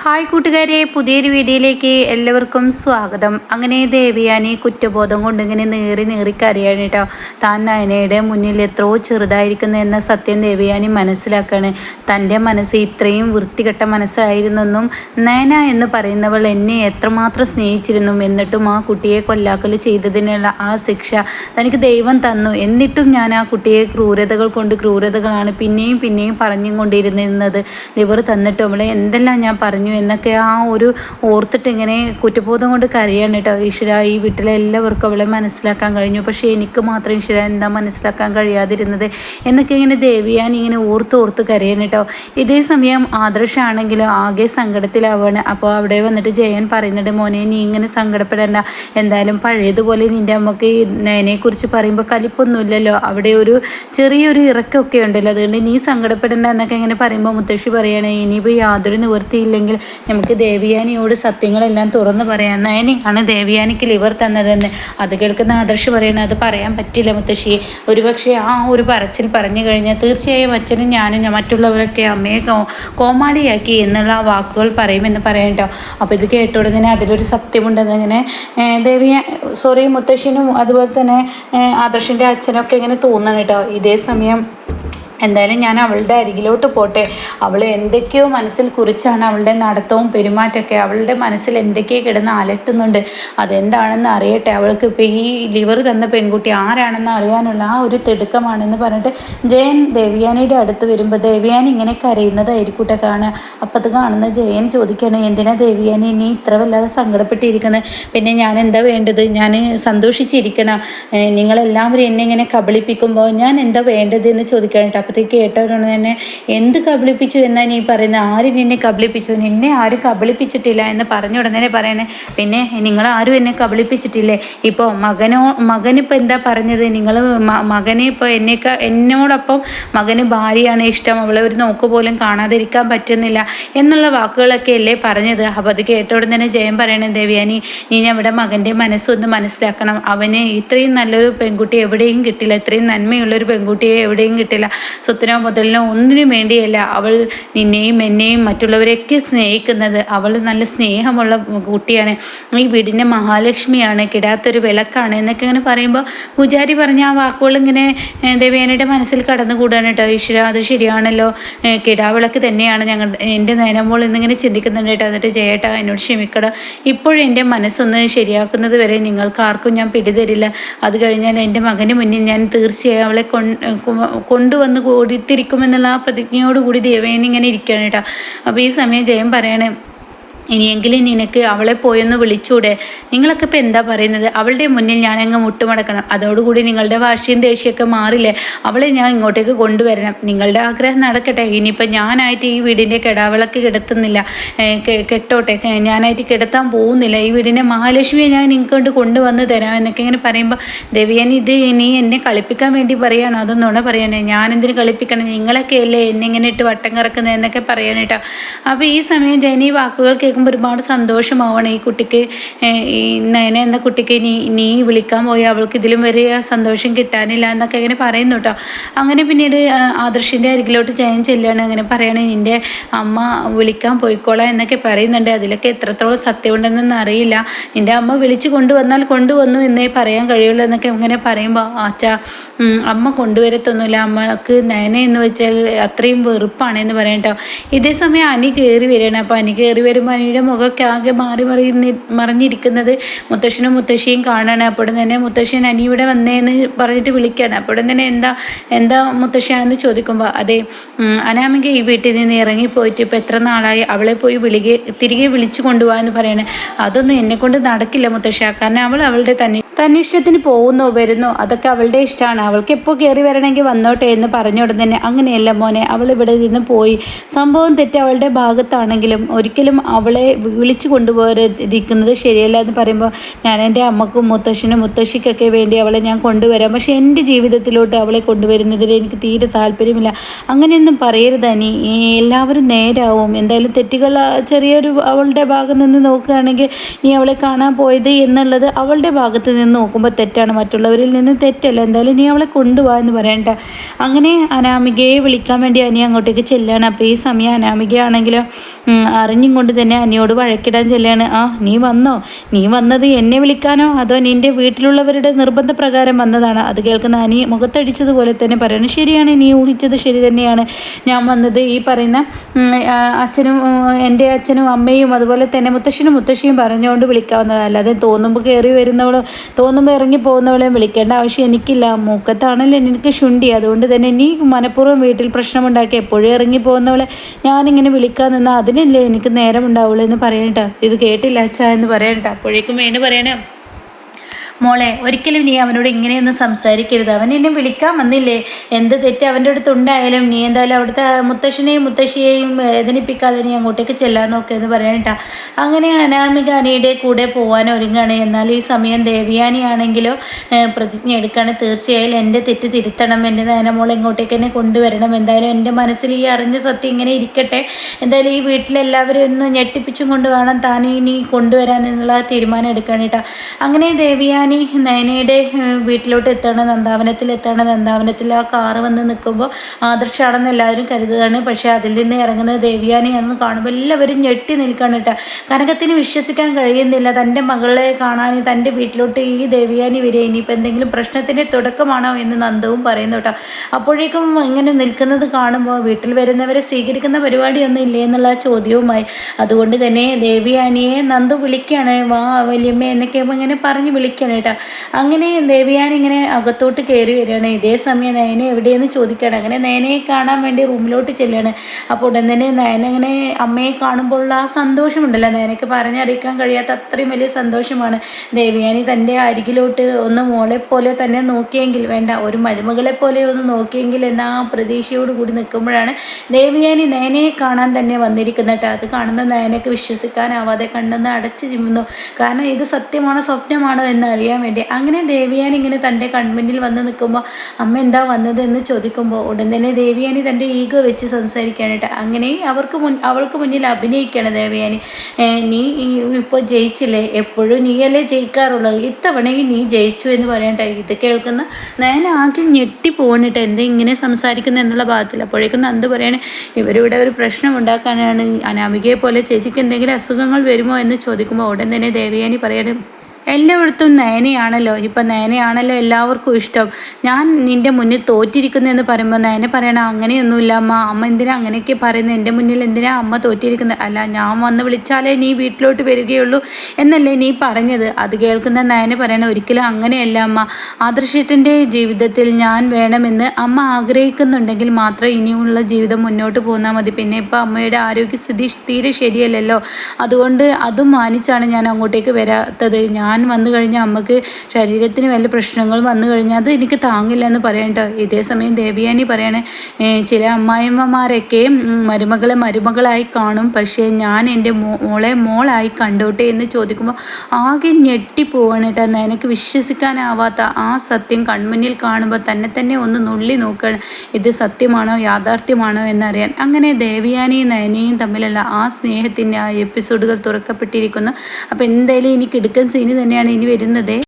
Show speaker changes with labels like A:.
A: Hi കൂട്ടുകാരെ പുതിയൊരു വീഡിയോയിലേക്ക് എല്ലാവർക്കും സ്വാഗതം. അങ്ങനെ ദേവിയാനി കുറ്റബോധം കൊണ്ട് ഇങ്ങനെ നേറി നേറി കരയാണ് കേട്ടോ. താൻ നയനയുടെ മുന്നിൽ എത്രയോ ചെറുതായിരിക്കുന്നു എന്ന സത്യം ദേവിയാനി മനസ്സിലാക്കാണ്. തന്റെ മനസ്സ് ഇത്രയും വൃത്തികെട്ട മനസ്സായിരുന്നെന്നും നയന എന്ന് പറയുന്നവൾ എന്നെ എത്രമാത്രം സ്നേഹിച്ചിരുന്നു എന്നിട്ടും ആ കുട്ടിയെ കൊല്ലാക്കൽ ചെയ്തതിനുള്ള ആ ശിക്ഷ തനിക്ക് ദൈവം തന്നു. എന്നിട്ടും ഞാൻ ആ കുട്ടിയെ ക്രൂരതകൾ കൊണ്ട് ക്രൂരതകളാണ് പിന്നെയും പിന്നെയും പറഞ്ഞും കൊണ്ടിരുന്നത്. ലിവർ തന്നിട്ട് അവളെ എന്തെല്ലാം ഞാൻ പറഞ്ഞു എന്നൊക്കെ ആ ഒരു ഓർത്തിട്ട് ഇങ്ങനെ കുറ്റബോധം കൊണ്ട് കരയാണ് കേട്ടോ ഈശ്വര. ഈ വീട്ടിലെ എല്ലാവർക്കും അവളെ മനസ്സിലാക്കാൻ കഴിഞ്ഞു. പക്ഷേ എനിക്ക് മാത്രം ഈശ്വര എന്താ മനസ്സിലാക്കാൻ കഴിയാതിരുന്നത് എന്നൊക്കെ ഇങ്ങനെ ദേവിയാൻ ഇങ്ങനെ ഓർത്ത് ഓർത്ത് കരയാണ് കേട്ടോ ഇതേ സമയം ആദർശാണെങ്കിലും ആകെ സങ്കടത്തിലാവാണ്. അപ്പോൾ അവിടെ വന്നിട്ട് ജയൻ പറയുന്നുണ്ട് മോനെ നീ ഇങ്ങനെ സങ്കടപ്പെടേണ്ട. എന്തായാലും പഴയതുപോലെ നിന്റെ അമ്മയ്ക്ക് നേനെക്കുറിച്ച് പറയുമ്പോൾ കലിപ്പൊന്നുമില്ലല്ലോ. അവിടെ ഒരു ചെറിയൊരു ഇറക്കമൊക്കെ ഉണ്ടല്ലോ. അതുകൊണ്ട് നീ സങ്കടപ്പെടേണ്ട എന്നൊക്കെ ഇങ്ങനെ പറയുമ്പോൾ മുത്തശ്ശി പറയുകയാണ് ഇനിയിപ്പോൾ യാതൊരു നിവൃത്തിയില്ലെങ്കിൽ നമുക്ക് ദേവിയാനിയോട് സത്യങ്ങളെല്ലാം തുറന്നു പറയാം ആണ് ദേവിയാനിക്ക് ലിവർ തന്നതെന്ന്. അത് കേൾക്കുന്ന ആദർശ് പറയണ അത് പറയാൻ പറ്റില്ല മുത്തശ്ശിയെ ഒരുപക്ഷെ ആ ഒരു പറച്ചിൽ പറഞ്ഞു കഴിഞ്ഞാൽ തീർച്ചയായും അച്ഛനും ഞാനും മറ്റുള്ളവരൊക്കെ അമ്മയെ കോമാളിയാക്കി എന്നുള്ള വാക്കുകൾ പറയുമെന്ന് പറയാം കേട്ടോ. അപ്പോൾ ഇത് കേട്ടോടുന്നതിന് അതിലൊരു സത്യമുണ്ടെന്ന് ഇങ്ങനെ ദേവിയ സോറി മുത്തശ്ശിനും അതുപോലെ തന്നെ ആദർശിന്റെ അച്ഛനൊക്കെ ഇങ്ങനെ തോന്നണം കേട്ടോ. ഇതേ സമയം എന്തായാലും ഞാൻ അവളുടെ അരികിലോട്ട് പോട്ടെ. അവൾ എന്തൊക്കെയോ മനസ്സിൽ കുറിച്ചാണ് അവളുടെ നടത്തവും പെരുമാറ്റമൊക്കെ. അവളുടെ മനസ്സിൽ എന്തൊക്കെയോ കിടന്ന് അലട്ടുന്നുണ്ട്. അതെന്താണെന്ന് അറിയട്ടെ. അവൾക്ക് ഇപ്പോൾ ഈ ലിവർ തന്ന പെൺകുട്ടി ആരാണെന്ന് അറിയാനുള്ള ആ ഒരു തിടുക്കമാണെന്ന് പറഞ്ഞിട്ട് ജയൻ ദേവിയാനിയുടെ അടുത്ത് വരുമ്പോൾ ദേവിയാനി ഇങ്ങനെ കരയുന്നതായിരിക്കൂട്ടെ കാണുക. അപ്പോൾ അത് കാണുന്ന ജയൻ ചോദിക്കുകയാണ് എന്തിനാ ദേവിയാനി നീ ഇത്ര വല്ലാതെ സങ്കടപ്പെട്ടിരിക്കുന്നത് പിന്നെ ഞാൻ എന്താ വേണ്ടത്? ഞാൻ സന്തോഷിച്ചിരിക്കണം. നിങ്ങളെല്ലാവരും എന്നെ ഇങ്ങനെ കബളിപ്പിക്കുമ്പോൾ ഞാൻ എന്താ വേണ്ടത്? എന്ന് ചോദിക്കണം അപ്പോഴത്തേക്ക് കേട്ടവരോട് തന്നെ എന്ത് കബളിപ്പിച്ചു എന്നാണ് നീ പറയുന്നത് ആര് നിന്നെ കബളിപ്പിച്ചു? നിന്നെ ആരും കബളിപ്പിച്ചിട്ടില്ല എന്ന് പറഞ്ഞ ഉടനെ പറയണേ. പിന്നെ നിങ്ങൾ ആരും എന്നെ കബളിപ്പിച്ചിട്ടില്ലേ? ഇപ്പോൾ മകനോ മകനിപ്പോൾ എന്താ പറഞ്ഞത്? നിങ്ങൾ മകനെ ഇപ്പോൾ എന്നേക്കാ എന്നോടൊപ്പം മകന് ഭാര്യയാണ് ഇഷ്ടം. അവളെ ഒരു നോക്ക് പോലും കാണാതിരിക്കാൻ പറ്റുന്നില്ല എന്നുള്ള വാക്കുകളൊക്കെ അല്ലേ പറഞ്ഞത്. അപ്പോൾ അത് കേട്ട ഉടൻ തന്നെ ജയം പറയണേ ദേവിയാനി നീ അവിടെ മകന്റെ മനസ്സൊന്ന് മനസ്സിലാക്കണം. അവന് ഇത്രയും നല്ലൊരു പെൺകുട്ടി എവിടെയും കിട്ടില്ല. ഇത്രയും നന്മയുള്ളൊരു പെൺകുട്ടിയെ എവിടെയും കിട്ടില്ല. സ്വത്തിനോ മുതലിനോ ഒന്നിനും വേണ്ടിയല്ല. അവൾ നിന്നെയും എന്നെയും മറ്റുള്ളവരെയൊക്കെ സ്നേഹിക്കുന്നത്. അവൾ നല്ല സ്നേഹമുള്ള കുട്ടിയാണ്. ഈ വീടിന്റെ മഹാലക്ഷ്മിയാണ്. കിടാത്തൊരു വിളക്കാണ് എന്നൊക്കെ ഇങ്ങനെ പറയുമ്പോൾ പൂജാരി പറഞ്ഞ ആ വാക്കുകൾ ഇങ്ങനെ ദേവേനയുടെ മനസ്സിൽ കടന്നുകൂടാണ് കേട്ടോ. ഈശ്വര അത് ശരിയാണല്ലോ. കിടാവിളക്ക് തന്നെയാണ് ഞങ്ങൾ എന്റെ നയനമ്പോൾ എന്നിങ്ങനെ ചിന്തിക്കുന്നുണ്ട് കേട്ടോ. എന്നിട്ട് ജയേട്ടാ എന്നോട് ക്ഷമിക്കട. ഇപ്പോഴും എന്റെ മനസ്സൊന്ന് ശരിയാക്കുന്നത് വരെ നിങ്ങൾക്ക് ആർക്കും ഞാൻ പിടിതരില്ല. അത് കഴിഞ്ഞാൽ എന്റെ മകന് മുന്നിൽ ഞാൻ തീർച്ചയായും അവളെ കൊണ്ടുവന്ന് വന്ന് കൊടുത്തിരിക്കുമെന്നുള്ള ആ പ്രതിജ്ഞയോടുകൂടി ദേവേനിങ്ങനെ ഇരിക്കുകയാണ് കേട്ടോ. അപ്പോൾ ഈ സമയം ജയം പറയണേ. ഇനിയെങ്കിലും നിനക്ക് അവളെ പോയൊന്ന് വിളിച്ചൂടെ? നിങ്ങളൊക്കെ ഇപ്പം എന്താ പറയുന്നത്? അവളുടെ മുന്നിൽ ഞാൻ അങ്ങ് മുട്ടുമടക്കണം. അതോടുകൂടി നിങ്ങളുടെ വാശിയും ദേഷ്യമൊക്കെ മാറില്ലേ? അവളെ ഞാൻ ഇങ്ങോട്ടേക്ക് കൊണ്ടുവരണം. നിങ്ങളുടെ ആഗ്രഹം നടക്കട്ടെ. ഇനിയിപ്പോൾ ഞാനായിട്ട് ഈ വീടിന്റെ കെടാവിളക്ക് കിടത്തുന്നില്ല. കെട്ടോട്ടെ. ഞാനായിട്ട് കിടത്താൻ പോകുന്നില്ല. ഈ വീടിന്റെ മഹാലക്ഷ്മിയെ ഞാൻ നിങ്ങൾക്ക് കൊണ്ട് കൊണ്ടുവന്ന് തരാം എന്നൊക്കെ ഇങ്ങനെ പറയുമ്പോൾ ദേവിയൻ ഇത് ഇനി എന്നെ കളിപ്പിക്കാൻ വേണ്ടി പറയുകയാണോ അതൊന്നുകൊണ്ട് പറയാനേ? ഞാൻ എന്തിനു കളിപ്പിക്കണം? നിങ്ങളൊക്കെ അല്ലേ എന്നെ ഇങ്ങനെ ഇട്ട് വട്ടം കറക്കുന്നത് എന്നൊക്കെ പറയാനേട്ടോ അപ്പോൾ ഈ സമയം ജനി വാക്കുകൾ കേൾക്കുമ്പോൾ ഒരുപാട് സന്തോഷമാവണം ഈ കുട്ടിക്ക് ഈ നയന എന്ന കുട്ടിക്ക് നീ നീ വിളിക്കാൻ പോയി അവൾക്ക് ഇതിലും വരെ സന്തോഷം കിട്ടാനില്ല എന്നൊക്കെ അങ്ങനെ പറയുന്നു കേട്ടോ അങ്ങനെ പിന്നീട് ആദർശിന്റെ അരികിലോട്ട് ജയൻ ചെല്ലുകയാണ് അങ്ങനെ പറയണേ നിന്റെ അമ്മ വിളിക്കാൻ പോയിക്കോളാം എന്നൊക്കെ പറയുന്നുണ്ട്. അതിലൊക്കെ എത്രത്തോളം സത്യമുണ്ടെന്നൊന്നും അറിയില്ല. നിന്റെ അമ്മ വിളിച്ചു കൊണ്ടുവന്നാൽ കൊണ്ടുവന്നു എന്നേ പറയാൻ കഴിയുള്ളൂ എന്നൊക്കെ ഇങ്ങനെ പറയുമ്പോൾ ആച്ചാ അമ്മ കൊണ്ടുവരത്തൊന്നുമില്ല. അമ്മയ്ക്ക് നയന എന്ന് വെച്ചാൽ അത്രയും വെറുപ്പാണ് എന്ന് പറയാം കേട്ടോ ഇതേ സമയം അനി കയറി വരികയാണ്. അപ്പോൾ അനി കയറി വരുമ്പോൾ അനിയുടെ മുഖമൊക്കെ ആകെ മാറി മറി മറിഞ്ഞിരിക്കുന്നത് മുത്തശ്ശനും മുത്തശ്ശിയും കാണാണ്. അപ്പോഴും തന്നെ മുത്തശ്ശൻ അനി ഇവിടെ വന്നേന്ന് പറഞ്ഞിട്ട് വിളിക്കുകയാണ് അപ്പോഴും തന്നെ എന്താ എന്താ മുത്തശ്ശാന്ന് ചോദിക്കുമ്പോൾ അതെ അനാമിക ഈ വീട്ടിൽ നിന്ന് ഇറങ്ങിപ്പോയിട്ട് ഇപ്പോൾ എത്ര നാളായി? അവളെ പോയി വിളികെ തിരികെ വിളിച്ചു കൊണ്ടുപോകാമെന്ന് പറയണേ. അതൊന്നും എന്നെ കൊണ്ട് നടക്കില്ല മുത്തശ്ശ. കാരണം അവൾ അവളുടെ തന്നെ തന്നിഷ്ടത്തിന് പോകുന്നോ വരുന്നോ അതൊക്കെ അവളുടെ ഇഷ്ടമാണ് അവൾക്ക് എപ്പോൾ കയറി വരണമെങ്കിൽ വന്നോട്ടെ എന്ന് പറഞ്ഞ തന്നെ അങ്ങനെയല്ല മോനെ അവൾ ഇവിടെ നിന്ന് പോയി. സംഭവം തെറ്റ് അവളുടെ ഭാഗത്താണെങ്കിലും ഒരിക്കലും അവളെ വിളിച്ചു കൊണ്ടുപോയിരിക്കുന്നത് ശരിയല്ല എന്ന് പറയുമ്പോൾ ഞാൻ എന്റെ അമ്മക്കും മുത്തശ്ശനും മുത്തശ്ശിക്കൊക്കെ വേണ്ടി അവളെ ഞാൻ കൊണ്ടുവരാം. പക്ഷേ എന്റെ ജീവിതത്തിലോട്ട് അവളെ കൊണ്ടുവരുന്നതിൽ എനിക്ക് തീരെ താല്പര്യമില്ല. അങ്ങനെയൊന്നും പറയരുത് അനി. എല്ലാവരും നേരാവും. എന്തായാലും തെറ്റുകൾ ചെറിയൊരു അവളുടെ ഭാഗത്ത് നിന്ന് നോക്കുകയാണെങ്കിൽ നീ അവളെ കാണാൻ പോയത് എന്നുള്ളത് അവളുടെ ഭാഗത്ത് നിന്ന് നിന്ന് നോക്കുമ്പോൾ തെറ്റാണ്. മറ്റുള്ളവരിൽ നിന്ന് തെറ്റല്ല. എന്തായാലും നീ അവളെ കൊണ്ടുപോകാം എന്ന് പറയണ്ട. അങ്ങനെ അനാമികയെ വിളിക്കാൻ വേണ്ടി അനി അങ്ങോട്ടേക്ക് ചെല്ലുകയാണ് അപ്പോൾ ഈ സമയം അനാമികയാണെങ്കിലും അറിഞ്ഞും കൊണ്ട് തന്നെ അനിയോട് വഴക്കിടാൻ ചെല്ലാണ്. ആ നീ വന്നോ? നീ വന്നത് എന്നെ വിളിക്കാനോ? അതോ നിന്റെ വീട്ടിലുള്ളവരുടെ നിർബന്ധപ്രകാരം വന്നതാണ്? അത് കേൾക്കുന്ന അനി മുഖത്തടിച്ചതുപോലെ തന്നെ പറയണം ശരിയാണ് നീ ഊഹിച്ചത് ശരി തന്നെയാണ്. ഞാൻ വന്നത് ഈ പറയുന്ന അച്ഛനും എന്റെ അച്ഛനും അമ്മയും അതുപോലെ തന്നെ മുത്തശ്ശനും മുത്തശ്ശിയും പറഞ്ഞുകൊണ്ട് വിളിക്കാവുന്നതല്ല അല്ലാതെ തോന്നുമ്പോൾ കയറി വരുന്നവൾ തോന്നുമ്പോൾ ഇറങ്ങി പോകുന്നവളെയും വിളിക്കേണ്ട ആവശ്യം എനിക്കില്ല. മൂക്കത്താണല്ലോ എനിക്ക് ശുണ്ടി. അതുകൊണ്ട് തന്നെ ഇനി മനഃപൂർവം വീട്ടിൽ പ്രശ്നമുണ്ടാക്കി എപ്പോഴും ഇറങ്ങി പോകുന്നവളെ ഞാനിങ്ങനെ വിളിക്കാൻ നിന്നാൽ അതിനല്ലേ എനിക്ക് നേരം ഉണ്ടാവുള്ളൂ എന്ന് പറയണ്ട ഇത് കേട്ടില്ല അച്ഛ എന്ന് പറയണ്ട അപ്പോഴേക്കും വേണ്ടി പറയണേ. മോളെ ഒരിക്കലും നീ അവനോട് ഇങ്ങനെയൊന്നും സംസാരിക്കരുത്. അവൻ എന്നെ വിളിക്കാൻ വന്നില്ലേ? എന്ത് തെറ്റ് അവന്റെ അടുത്ത് ഉണ്ടായാലും നീ എന്തായാലും അവിടുത്തെ മുത്തശ്ശനെയും മുത്തശ്ശിയെയും വേദനിപ്പിക്കാതെ നീ അങ്ങോട്ടേക്ക് ചെല്ലാൻ നോക്കിയെന്ന് പറയണ്ട അങ്ങനെ അനാമിക അനിയുടെ കൂടെ പോകാൻ ഒരുങ്ങാണ്. എന്നാൽ ഈ സമയം ദേവിയാനിയാണെങ്കിലോ പ്രതിജ്ഞ എടുക്കാണ്. തീർച്ചയായും എന്റെ തെറ്റ് തിരുത്തണം. എന്റെ മോളെ ഇങ്ങോട്ടേക്ക് എന്നെ കൊണ്ടുവരണം. എന്തായാലും എന്റെ മനസ്സിൽ ഈ അറിഞ്ഞ സത്യം ഇങ്ങനെ ഇരിക്കട്ടെ. എന്തായാലും ഈ വീട്ടിലെല്ലാവരും ഒന്ന് ഞെട്ടിപ്പിച്ചും കൊണ്ട് വേണം താൻ ഇനി കൊണ്ടുവരാൻ എന്നുള്ള തീരുമാനം എടുക്കാനായിട്ടാണ് അങ്ങനെ ദേവിയാനി ഞാനീ നയനയുടെ വീട്ടിലോട്ട് എത്തണം നന്ദാവനത്തിൽ എത്തണം നന്ദാവനത്തിൽ ആ കാറ് വന്ന് നിൽക്കുമ്പോൾ ആദർശാണെന്ന് എല്ലാവരും കരുതുകയാണ്. പക്ഷേ അതിൽ നിന്ന് ഇറങ്ങുന്നത് ദേവിയാനിയാണെന്ന് കാണുമ്പോൾ എല്ലാവരും ഞെട്ടി നിൽക്കുകയാണ് കേട്ടോ. കനകത്തിന് വിശ്വസിക്കാൻ കഴിയുന്നില്ല. തന്റെ മകളെ കാണാൻ തന്റെ വീട്ടിലോട്ട് ഈ ദേവിയാനി വരെ ഇനിയിപ്പോൾ എന്തെങ്കിലും പ്രശ്നത്തിന്റെ തുടക്കമാണോ എന്ന് നന്ദവും പറയുന്നു കേട്ടോ. അപ്പോഴേക്കും ഇങ്ങനെ നിൽക്കുന്നത് കാണുമ്പോൾ വീട്ടിൽ വരുന്നവരെ സ്വീകരിക്കുന്ന പരിപാടിയൊന്നും ഇല്ലേ എന്നുള്ള ചോദ്യവുമായി. അതുകൊണ്ട് തന്നെ ദേവിയാനിയെ നന്ദു വിളിക്കുകയാണ്. വാ വലിയമ്മ എന്നൊക്കെ ഇങ്ങനെ പറഞ്ഞ് വിളിക്കുകയാണ്. കേട്ടോ. അങ്ങനെ ദേവിയാൻ ഇങ്ങനെ അകത്തോട്ട് കയറി വരികയാണ്. ഇതേ സമയം നയന എവിടെയെന്ന് ചോദിക്കുകയാണ്. അങ്ങനെ നയനയെ കാണാൻ വേണ്ടി റൂമിലോട്ട് ചെല്ലുകയാണ്. അപ്പോൾ ഉടൻ തന്നെ നയന ഇങ്ങനെ അമ്മയെ കാണുമ്പോഴുള്ള ആ സന്തോഷമുണ്ടല്ലോ. നയനയ്ക്ക് പറഞ്ഞറിയിക്കാൻ കഴിയാത്ത അത്രയും വലിയ സന്തോഷമാണ്. ദേവിയാനി തന്റെ അരികിലോട്ട് ഒന്ന് മോളെ പോലെ തന്നെ നോക്കിയെങ്കിൽ വേണ്ട. ഒരു മരുമകളെ പോലെ ഒന്ന് നോക്കിയെങ്കിൽ എന്ന ആ പ്രതീക്ഷയോട് കൂടി നിൽക്കുമ്പോഴാണ് ദേവിയാനി നയനയെ കാണാൻ തന്നെ വന്നിരിക്കുന്നത് അത് കാണുന്ന നയനയ്ക്ക് വിശ്വസിക്കാനാവാതെ കണ്ടെന്ന് അടച്ചു ചിമ്മുന്നു. കാരണം ഇത് സത്യമാണോ സ്വപ്നമാണോ എന്നറിയാം അറിയാൻ വേണ്ടി. അങ്ങനെ ദേവിയാൻ ഇങ്ങനെ തന്റെ കൺമുന്നിൽ വന്ന് നിൽക്കുമ്പോൾ അമ്മ എന്താ വന്നത് എന്ന് ചോദിക്കുമ്പോൾ ഉടൻ തന്നെ ദേവിയാനി തന്റെ ഈഗോ വെച്ച് സംസാരിക്കാനായിട്ട് അങ്ങനെ അവർക്ക് മുൻ അവൾക്ക് മുന്നിൽ അഭിനയിക്കുകയാണ് ദേവിയാനി. നീ ഇപ്പോൾ ജയിച്ചില്ലേ? എപ്പോഴും നീയല്ലേ ജയിക്കാറുള്ളത്? ഇത്തവണയും നീ ജയിച്ചു എന്ന് പറയട്ടെ ഇത് കേൾക്കുന്ന ഞാൻ ആദ്യം ഞെട്ടി പോകണിട്ട് എന്താ ഇങ്ങനെ സംസാരിക്കുന്നത് എന്നുള്ള ഭാഗത്തിൽ അപ്പോഴേക്കും നന്ദ് പറയണേ ഇവരിവിടെ ഒരു പ്രശ്നം ഉണ്ടാക്കാനാണ്. അനാമികയെ പോലെ ചേച്ചിക്ക് എന്തെങ്കിലും അസുഖങ്ങൾ വരുമോ? എന്ന് ചോദിക്കുമ്പോൾ ഉടൻ തന്നെ ദേവിയാനി പറയണം എല്ലായിടത്തും നയനയാണല്ലോ. ഇപ്പം നയനയാണല്ലോ എല്ലാവർക്കും ഇഷ്ടം. ഞാൻ നിന്റെ മുന്നിൽ തോറ്റിരിക്കുന്നു എന്ന് പറയുമ്പോൾ നയന പറയണം അങ്ങനെയൊന്നുമില്ല അമ്മ. അമ്മ എന്തിനാ അങ്ങനെയൊക്കെ പറയുന്നത്? എന്റെ മുന്നിൽ എന്തിനാ അമ്മ തോറ്റിരിക്കുന്നത്? അല്ല ഞാൻ വന്ന് വിളിച്ചാലേ നീ വീട്ടിലോട്ട് വരികയുള്ളൂ എന്നല്ലേ നീ പറഞ്ഞത്. അത് കേൾക്കുന്ന നയന പറയണം ഒരിക്കലും അങ്ങനെയല്ല അമ്മ. ആദർശേട്ടന്റെ ജീവിതത്തിൽ ഞാൻ വേണമെന്ന് അമ്മ ആഗ്രഹിക്കുന്നുണ്ടെങ്കിൽ മാത്രമേ ഇനിയുള്ള ജീവിതം മുന്നോട്ട് പോന്നാൽ മതി. പിന്നെ ഇപ്പോൾ അമ്മയുടെ ആരോഗ്യസ്ഥിതി തീരെ ശരിയല്ലല്ലോ. അതുകൊണ്ട് അതും മാനിച്ചാണ് ഞാൻ അങ്ങോട്ടേക്ക് വരാത്തത്. ഞാൻ ഞാൻ വന്നു കഴിഞ്ഞാൽ അമ്മയ്ക്ക് ശരീരത്തിന് വല്ല പ്രശ്നങ്ങൾ വന്നു കഴിഞ്ഞാൽ അത് എനിക്ക് താങ്ങില്ല എന്ന് പറയണ്ട ഇതേ സമയം ദേവിയാനി പറയണേ ചില അമ്മായിമ്മമാരൊക്കെ മരുമകളെ മരുമകളായി കാണും. പക്ഷേ ഞാൻ എന്റെ മോളെ മോളായി കണ്ടോട്ടെ എന്ന് ചോദിക്കുമ്പോൾ ആകെ ഞെട്ടിപ്പോവാണ് കേട്ടോ എനിക്ക് വിശ്വസിക്കാനാവാത്ത ആ സത്യം കൺമുന്നിൽ കാണുമ്പോൾ തന്നെ തന്നെ ഒന്ന് നുള്ളി നോക്കണം. ഇത് സത്യമാണോ യാഥാർത്ഥ്യമാണോ എന്നറിയാൻ. അങ്ങനെ ദേവിയാനിയും നയനയും തമ്മിലുള്ള ആ സ്നേഹത്തിന്റെ ആ എപ്പിസോഡുകൾ തുറക്കപ്പെട്ടിരിക്കുന്നു. അപ്പോൾ എന്തായാലും എനിക്ക് എടുക്കാൻ സീന് തന്നെയാണ് ഇനി വരുന്നത്.